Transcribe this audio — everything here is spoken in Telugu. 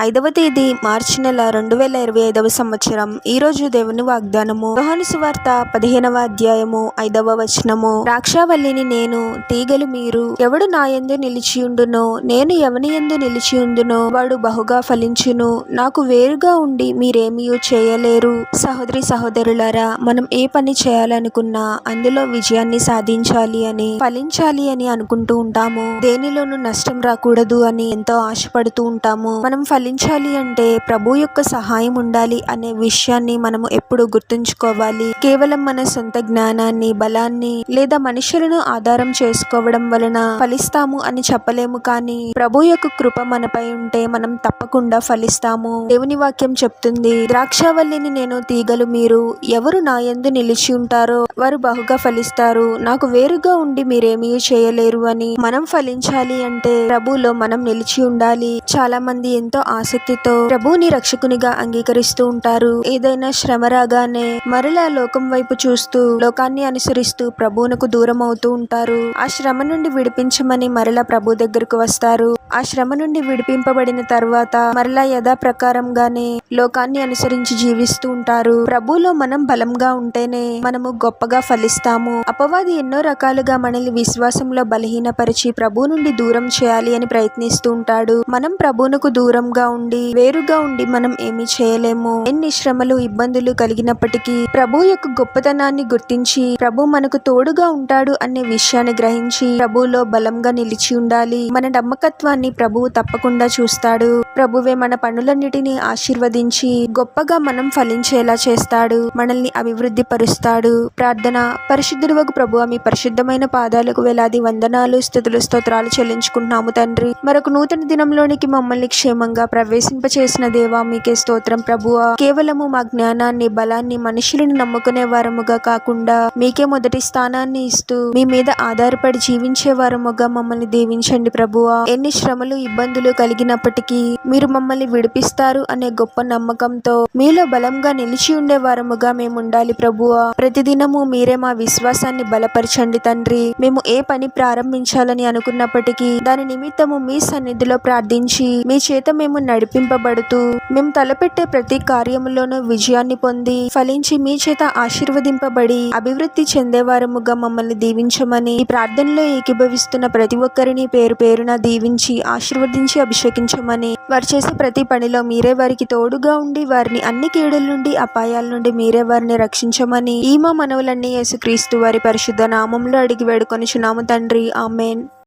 ఐదవ తేదీ మార్చి నెల రెండు వేల ఇరవై ఐదవ సంవత్సరం. ఈ రోజు దేవుని వాగ్దానము. యోహాను సువార్త పదిహేనవ అధ్యాయము ఐదవ వచనము. ద్రాక్షావల్లిని నేను తీగలు మీరు ఎవడు నా యందు నిలిచియుండునో నేను ఎవని నిలిచి నిలిచియుండునో వాడు బహుగా ఫలించును. నాకు వేరుగా ఉండి మీరేమీ చేయలేరు. సహోదరి సహోదరులారా మనం ఏ పని చేయాలనుకున్నా అందులో విజయాన్ని సాధించాలి అని ఫలించాలి అని అనుకుంటూ ఉంటాము. దేనిలోనూ నష్టం రాకూడదు అని ఎంతో ఆశపడుతూ ఉంటాము. మనం ఫలించాలి అంటే ప్రభు యొక్క సహాయం ఉండాలి అనే విషయాన్ని మనము ఎప్పుడు గుర్తుంచుకోవాలి. కేవలం మన సొంత జ్ఞానాన్ని బలాన్ని లేదా మనుషులను ఆధారం చేసుకోవడం వలన ఫలిస్తాము అని చెప్పలేము కానీ ప్రభు యొక్క కృప మనపై ఉంటే మనం తప్పకుండా ఫలిస్తాము. దేవుని వాక్యం చెప్తుంది ద్రాక్షావల్లిని నేను తీగలు మీరు ఎవరు నా ఎందు నిలిచి ఉంటారో వారు బహుగా ఫలిస్తారు. నాకు వేరుగా ఉండి మీరేమీ చేయలేరు అని మనం ఫలించాలి అంటే ప్రభులో మనం నిలిచి ఉండాలి. చాలా మంది ఎంతో ఆసక్తితో ప్రభుని రక్షకునిగా అంగీకరిస్తూ ఉంటారు. ఏదైనా శ్రమ రాగానే మరలా లోకం వైపు చూస్తూ లోకాన్ని అనుసరిస్తూ ప్రభువునకు దూరం అవుతూ ఉంటారు. ఆ శ్రమ నుండి విడిపించమని మరలా ప్రభు దగ్గరకు వస్తారు. ఆ శ్రమ నుండి విడిపింపబడిన తర్వాత మరలా యథా ప్రకారంగానే లోకాన్ని అనుసరించి జీవిస్తూ ఉంటారు. ప్రభులో మనం బలంగా ఉంటేనే మనము గొప్పగా ఫలిస్తాము. అపవాది ఎన్నో రకాలుగా మనల్ని విశ్వాసంలో బలహీనపరిచి ప్రభు నుండి దూరం చేయాలి అని ప్రయత్నిస్తూ ఉంటాడు. మనం ప్రభువునకు దూరంగా ఉండి వేరుగా ఉండి మనం ఏమీ చేయలేము. ఎన్ని శ్రమలు ఇబ్బందులు కలిగినప్పటికీ ప్రభు యొక్క గొప్పతనాన్ని గుర్తించి ప్రభు మనకు తోడుగా ఉంటాడు అనే విషయాన్ని గ్రహించి ప్రభులో బలంగా నిలిచి ఉండాలి. మన నమ్మకత్వాన్ని ప్రభువు తప్పకుండా చూస్తాడు. ప్రభువే మన పనులన్నిటినీ ఆశీర్వదించి గొప్పగా మనం ఫలించేలా చేస్తాడు. మనల్ని అభివృద్ధి పరుస్తాడు. ప్రార్థన. పరిశుద్ధుడు ప్రభు మీ పరిశుద్ధమైన పాదాలకు వేలాది వందనాలు స్థుతులు స్తోత్రాలు చెల్లించుకుంటున్నాము తండ్రి. మరొక నూతన దినంలోనికి మమ్మల్ని క్షేమంగా ప్రవేశింపచేసిన దేవా మీకే స్తోత్రం ప్రభువా కేవలము మా జ్ఞానాన్ని బలాన్ని మనుషులను నమ్ముకునే వారముగా కాకుండా మీకే మొదటి స్థానాన్ని ఇస్తూ మీ మీద ఆధారపడి జీవించే వారముగా మమ్మల్ని దీవించండి ప్రభువా ఎన్ని శ్రమలు ఇబ్బందులు కలిగినప్పటికీ మీరు మమ్మల్ని విడిపిస్తారు అనే గొప్ప నమ్మకంతో మీలో బలంగా నిలిచి ఉండే వారముగా మేము ఉండాలి ప్రభువా ప్రతిదినము మీరే మా విశ్వాసాన్ని బలపరచండి తండ్రి. మేము ఏ పని ప్రారంభించాలని అనుకున్నప్పటికీ దాని నిమిత్తము మీ సన్నిధిలో ప్రార్థించి మీ చేత మేము నడిపింపబడుతూ మేము తలపెట్టే ప్రతి కార్యములోనూ విజయాన్ని పొంది ఫలించి మీ చేత ఆశీర్వదింపబడి అభివృద్ధి చెందేవారముగా మమ్మల్ని దీవించమని ఈ ప్రార్థనలో ఏకీభవిస్తున్న ప్రతి ఒక్కరిని పేరు పేరున దీవించి ఆశీర్వదించి అభిషేకించమని వారు చేసే ప్రతి పనిలో మీరే వారికి తోడుగా ఉండి వారిని అన్ని కీడుల నుండి అపాయాల నుండి మీరే వారిని రక్షించమని ఈ మా మనవులన్నీ యేసుక్రీస్తు వారి పరిశుద్ధ నామంలో అడిగి వేడుకొని చున్నాము తండ్రి. ఆమెన్.